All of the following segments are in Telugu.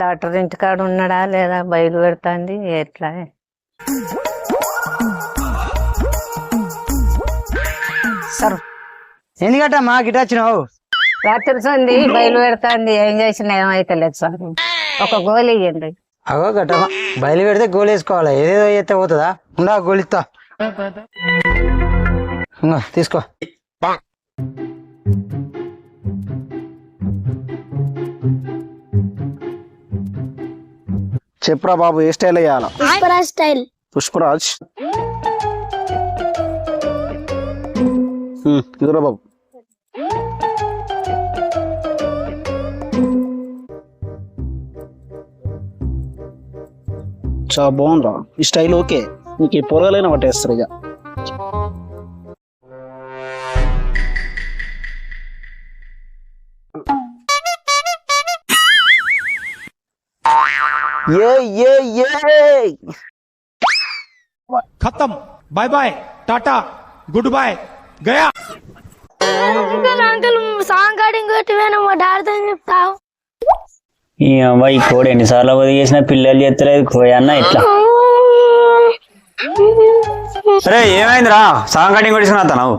డాక్టర్ ఇంటికాడ ఉన్నాడా లేదా బయలు పెడుతుంది ఎట్లా? సార్ ఎందుకట్టమ్మా గిట వచ్చినావు? రాత్రి సంది బయలు పెడుతుంది ఏం చేసినా ఏమైతే లేదు సార్ ఒక గోళీ ఇవ్వండి అగో గట్టమ్మా బయలు పెడితే గోలు వేసుకోవాలి? ఏదేదో చేస్తే పోతుందా? ఉండా గోలు ఇస్తా ఇంగో, తీసుకో. చెప్పురా బాబు ఏ స్టైల్ వేయాలా? పుష్పరాజ్ స్టైల్. పుష్పరాజ్? ఉమ్, ఇదిగోరా బాబు. చాలా బాగుందిరా. ఈ స్టైల్ ఓకే. నీకు ఈ పొరగలైన పట్టేస్తారు ఇక. ఏ ఏ ఏ ఖతం బాయ్ బాయ్ టాటా గుడ్ బాయ్ గయా అంకుల్ సాంగ్ కాడింగ్ కొట్టివేనా మా డాడీతో చెప్తావు ఈ అబ్బాయి కోడి ఎన్నిసార్లు వదిలి చేసిన పిల్లలు చేస్తలేదు. కోయన్న ఇట్లా. అరే ఏమైందిరా? సాంగ్ కటింగ్ కొట్టేసిన తనవు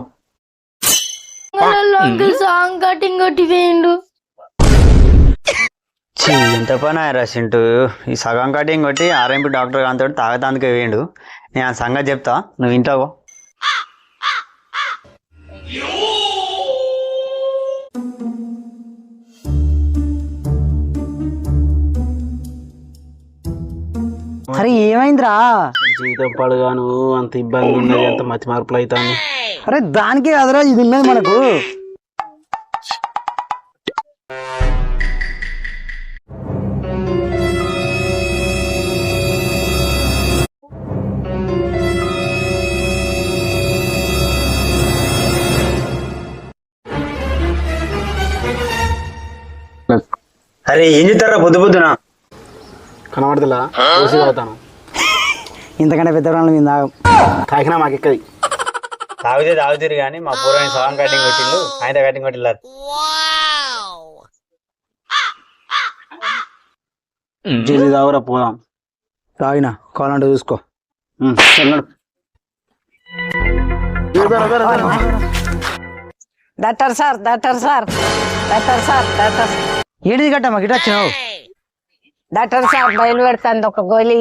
సాంగ్ కటింగ్ కొట్టివేయండు ఛీ, ఎంత పని రా సింటూ. ఈ సగం కటింగ్ కొట్టి ఆర్ఎంపీ డాక్టర్ గాంతో తాగతానికి వేయండు. నేను ఆ సంగతి చెప్తా. నువ్వు ఇంట్లో పో. అరే ఏమైందిరా? జీతం పడగాను అంత ఇబ్బంది ఉన్నది అంత మతి మార్పులు అవుతాను. అరే దానికే కదరా ఇది ఉన్నది మనకు. అరే ఏం చెప్తారా పొద్దు పొద్దున? కనబడతలా? తాగుతాను. ఇంతకంటే పెద్ద ప్రాణం మీద తాగం. మాకు ఎక్కది తాగితే తాగుతారు కానీ మా పూర్వం సగం కటింగ్ కొట్టిల్లు ఆయన కటింగ్ కొట్టిల్లారు జల్దీ తాగురా పోదాం. తాగినా కావాలంటే చూసుకో. చల్లడు. Doctor sir doctor sir doctor sir doctor ఏంటిది గట్టమ్మా గిట వచ్చినావు? డాక్టర్ సార్ బయలు పెడుతుంది ఒక గోళీ.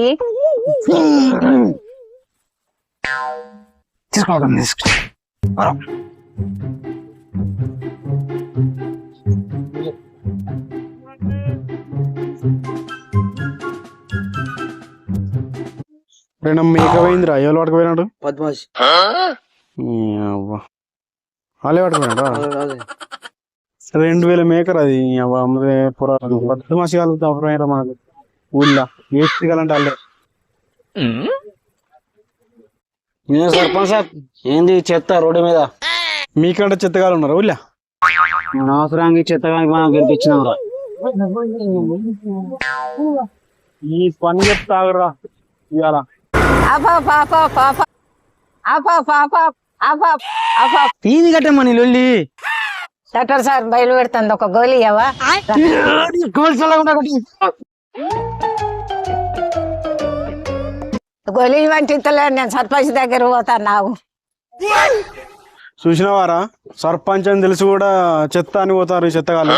తీసుకోవడం తీసుకో. రెండు మేక పోయిందిరా. ఎవరు పట్టుకుపోయినాడు పద్మాష్ వాళ్ళే పట్టుకున్నాడా రెండు వేల మేకర్ అది. పద్దు మసి కలుగుతాం మనకు. ఊళ్ళో వేస్ట్ కాలంటే వాళ్ళే సర్పంచ్ సార్ ఏంది చెత్త రోడ్డు మీద? మీకంటే చెత్తగాలు ఉన్నారు ఊళ్ళో అనవసరానికి చెత్తగానికి మనం గెలిపించినాం రా ఈ పని చెప్తాగరా ఇవాళ. తీది గట్టమ్మా నీ లొల్లి? డాక్టర్ సార్ బయలు పెడుతుంది ఒక గోళీ ఇవ్వవా గోళీ వంటి నేను సర్పంచ్ దగ్గర పోతాను నాకు చూసినవారా? సర్పంచ్ అని తెలిసి కూడా చెత్త అని పోతారు ఈ చెత్తగాళ్ళు.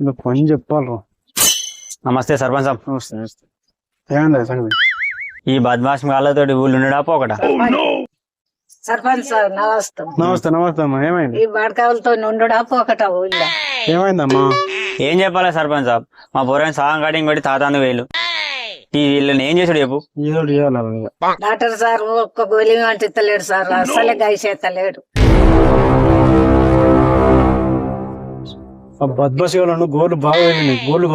ఇలా పని చెప్పాలి నమస్తే సర్పంచ్. సాబ్ ఏమైంది సంగతి? ఈ బద్మాష్ గాళ్ళతోటి ఊళ్ళు ఉండడా పోకట సర్పంచ్ సార్ నమస్తే నమస్తే నమస్తే అమ్మా. ఏమైంది? ఈ బడకావులతో నుండుడా పోకట ఊళ్ళో. ఏమైందమ్మా? ఏం చెప్పాలి సర్పంచ్ సాబ్? మా పూర్వం సగం కటింగ్ కొట్టి తాతాంది వేలు. ఈ వీళ్ళని ఏం చేసాడు చెప్పు? ఏదో ఒకటి చేయాలి అలాగే. డాక్టర్ సార్ ఒక్క గోళీ వంటి ఇస్తలేడు సార్. అసలే గైసేత్తలేడు ఆ బద్మాసి వాళ్ళను గోర్లు బాగా వెళ్ళినాయి గోర్లు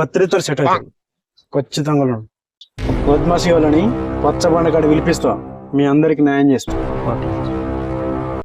సెట్ అవుతాయి ఖచ్చితంగా వాళ్ళు. బద్మాసి వాళ్ళని పచ్చబండ కాడ పిలిపిస్తా. మీ అందరికి న్యాయం చేస్తా.